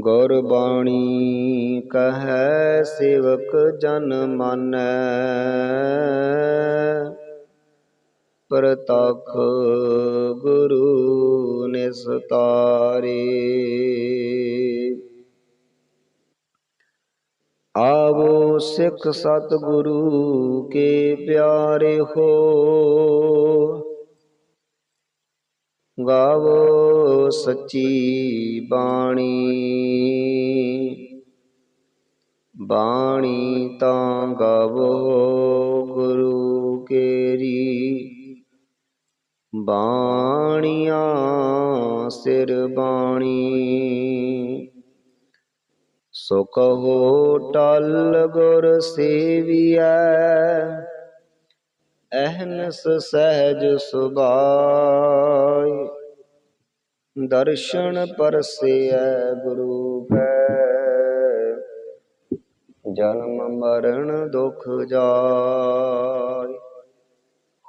ਗੁਰ ਬਾਣੀ ਕਹੈ ਸੇਵਕ ਜਨ ਮਾਨੈ। ਪ੍ਰਤਖ ਗੁਰੂ ਨਿਸਤਾਰੇ ਆਵੋ ਸਿੱਖ ਸਤਿਗੁਰੂ ਕੇ ਪਿਆਰੇ ਹੋ। ਗਾਵੋ ਸੱਚੀ ਬਾਣੀ। ਬਾਣੀ ਤਾਂ ਗਾਵੋ ਗੁਰੂ ਕੇਰੀ। ਬਾਣੀਆਂ ਸਿਰ ਬਾਣੀ। ਸੋ ਕਹੋ ਟਲ ਗੁਰ ਸੇਵੀਐ। ਅਹਨਸ ਸਹਿਜ ਸੁਭਾਈ। ਦਰਸ਼ਨ ਪਰਸੇਐ ਗੁਰੂ ਕੈ ਜਨਮ ਮਰਨ ਦੁਖ ਜਾਇ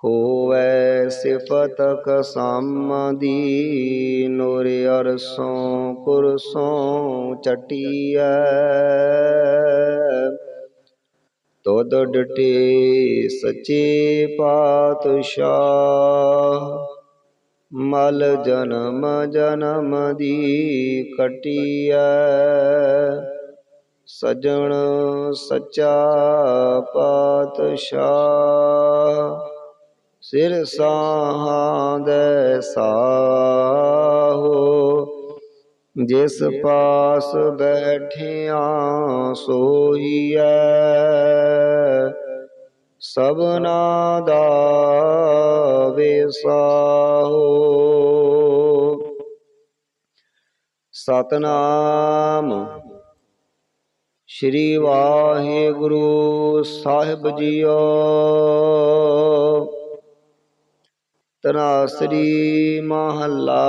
ਹੋਵੈ ਸਿਫਤ ਕਸਾਮਦੀ ਨੂਰ ਅਰਸੋਂ ਕੁਰਸੋਂ ਚਟੀਐ। ਤੋਦ ਡਟੇ ਸੱਚੇ ਪਾਤਸ਼ਾਹ। ਮਲ ਜਨਮ ਜਨਮ ਦੀ ਕਟੀਐ। ਸਜਣ ਸੱਚਾ ਪਾਤਸ਼ਾਹ, ਸਿਰ ਸਾਹਾਂਦੈ ਸਾਹੋ। ਜਿਸ ਪਾਸ ਬੈਠਿਆ ਸੋਈਐ ਸਭਨਾ ਦਾ ਵਿਸਾਹੋ ਸਤਨਾਮ ਸ਼੍ਰੀ ਵਾਹਿਗੁਰੂ ਸਾਹਿਬ ਜੀਓ। ਤਨਾਸਰੀ ਮਹੱਲਾ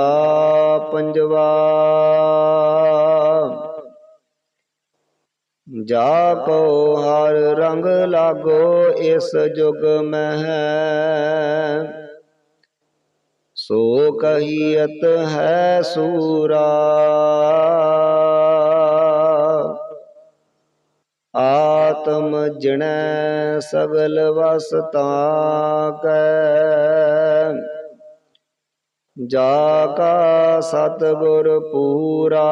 ਪੰਜਵਾ। ਜਾ ਕੋ ਹਰ ਰੰਗ ਲਾਗੋ ਇਸ ਜੁਗ ਮਹਿ। ਸੋ ਕਹੀਅਤ ਹੈ ਸੂਰਾ। ਆਤਮ ਜਿਣੈ ਸਗਲ ਵਸਤਾ ਕੈ। ਜਾ ਕਾ ਸਤਿਗੁਰ ਪੂਰਾ।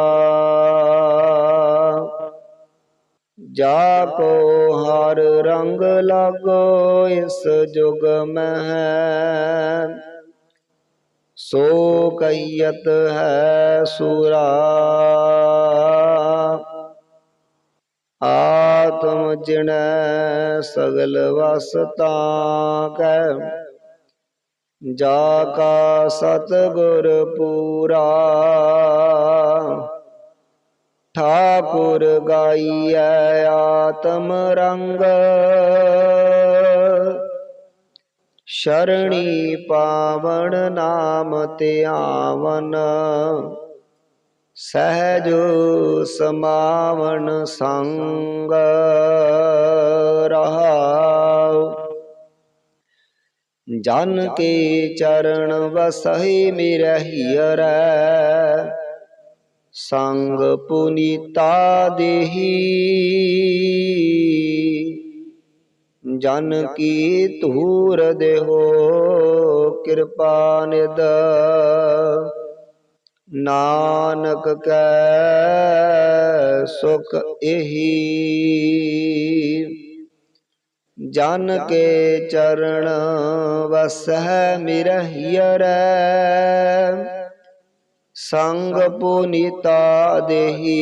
ਜਾ ਕੋ ਹਰ ਰੰਗ ਲਾਗੋ, ਇਸ ਜੁਗ ਮਹਿ। ਸੋ ਕਹੀਅਤ ਹੈ ਸੂਰਾ। ਆਤਮ ਜਿਣੈ ਸਗਲ ਵਸਤਾ ਕੈ। ਜਾ ਕਾ ਸਤਿਗੁਰ ਪੂਰਾ। ਠਾਕੁਰ ਗਾਈਐ ਆਤਮ ਰੰਗ। ਸ਼ਰਣੀ ਪਾਵਨ ਨਾਮ ਧਿਆਵਨ, ਸਹਿਜ ਸਮਾਵਨ ਸੰਗ ਰਹਾਉ। ਜਨ ਕੇ ਚਰਨ ਵਸਹਿ ਮਿਰਹਿਰੈ ਸੰਗ ਪੁਨੀਤਾ ਦੇਹੀ। ਜਨ ਕੀ ਧੂਰ ਦੇਹੋ, ਕਿਰਪਾ ਨਿਦ ਨਾਨਕ ਕੈ ਸੁਖ ਇਹੀ। ਜਨ ਕੇ ਚਰਨ ਵਸਹਿ ਮਿਰਹਿਰੈ ਸੰਗ ਪੁਨੀਤਾ ਦੇਹੀ।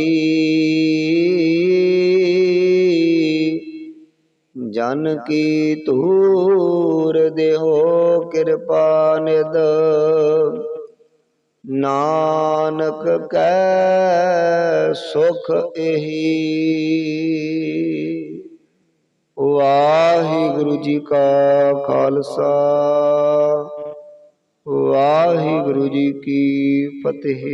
ਜਨ ਕੀ ਧੂਰ ਦੇਹੋ ਕਿਰਪਾ ਨਿਦ ਨਾਨਕ ਕੈ ਸੁਖ ਇਹੀ ਵਾਹਿਗੁਰੂ ਜੀ ਕਾ ਖਾਲਸਾ। ਵਾਹਿਗੁਰੂ ਜੀ ਕੀ ਫਤਿਹ।